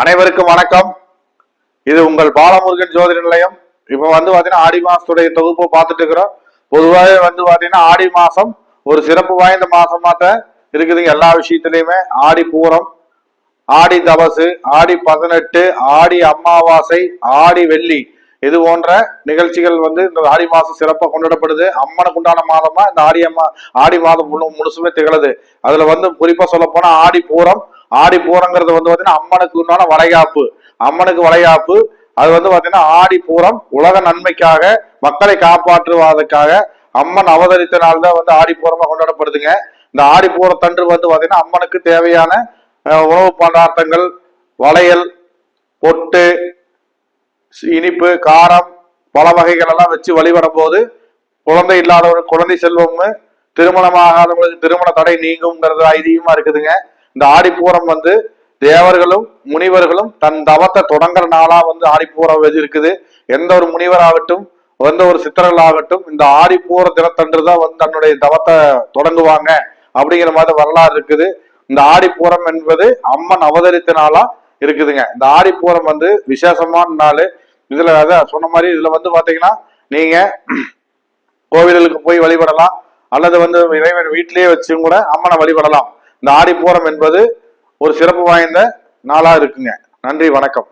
அனைவருக்கும் வணக்கம். இது உங்கள் பாலமுருகன் ஜோதிட நிலையம். இப்போ வந்து பாத்தீங்கன்னா ஆடி மாசத்துடைய தொகுப்பு பார்த்துட்டு இருக்கிறோம். பொதுவாகவே வந்து பாத்தீங்கன்னா ஆடி மாசம் ஒரு சிறப்பு வாய்ந்த மாசமாத்தான் இருக்குதுங்க எல்லா விஷயத்துலையுமே. ஆடி பூரம் ஆடி தபசு ஆடி பதினெட்டு ஆடி அமாவாசை ஆடி வெள்ளி இது போன்ற நிகழ்ச்சிகள் வந்து இந்த ஆடி மாசம் சிறப்பாக கொண்டாடப்படுது. அம்மனுக்கு உண்டான மாதமா இந்த ஆடி அம்மா ஆடி மாதம் முழு முழுசுமே திகழுது. அதுல வந்து குறிப்பா சொல்ல போனா ஆடி பூரம் ஆடி பூரங்கிறது வந்து பார்த்தீங்கன்னா அம்மனுக்கு உண்டான வளைகாப்பு அம்மனுக்கு வளைகாப்பு அது வந்து பார்த்தீங்கன்னா ஆடி பூரம் உலக நன்மைக்காக மக்களை காப்பாற்றுவதற்காக அம்மன் அவதரித்த நாள் தான் வந்து ஆடி பூரமாக கொண்டாடப்படுதுங்க. இந்த ஆடி பூரத்தன்று வந்து பார்த்தீங்கன்னா அம்மனுக்கு தேவையான உணவு பதார்த்தங்கள் வளையல் பொட்டு இனிப்பு காரம் பல வகைகள் எல்லாம் வச்சு வழிபடும் போது குழந்தை இல்லாதவர்கள் குழந்தை செல்வம் திருமணமாகாதவங்களுக்கு திருமண தடை நீங்குங்கிறது ஐதீகமா இருக்குதுங்க. இந்த ஆடிப்பூரம் வந்து தேவர்களும் முனிவர்களும் தன் தவத்தை தொடங்குற நாளா வந்து ஆடிப்பூரம் இருக்குது எந்த ஒரு முனிவராகட்டும் எந்த ஒரு சித்தர்களாகட்டும் இந்த ஆடிப்பூர தினத்தன்று தான் வந்து தன்னுடைய தவத்தை தொடங்குவாங்க அப்படிங்கிற மாதிரி வரலாறு இருக்குது. இந்த ஆடிப்பூரம் என்பது அம்மன் அவதரித்த நாளா இருக்குதுங்க. இந்த ஆடிப்பூரம் வந்து விசேஷமான நாள். இதுல அதான் சொன்ன மாதிரி இதுல வந்து பாத்தீங்கன்னா நீங்க கோவில்களுக்கு போய் வழிபடலாம். அல்லது வந்து இறைவன் வீட்டிலேயே வச்சும் கூட அம்மனை வழிபடலாம். இந்த ஆடிப்பூரம் என்பது ஒரு சிறப்பு வாய்ந்த நாளா இருக்குங்க. நன்றி வணக்கம்.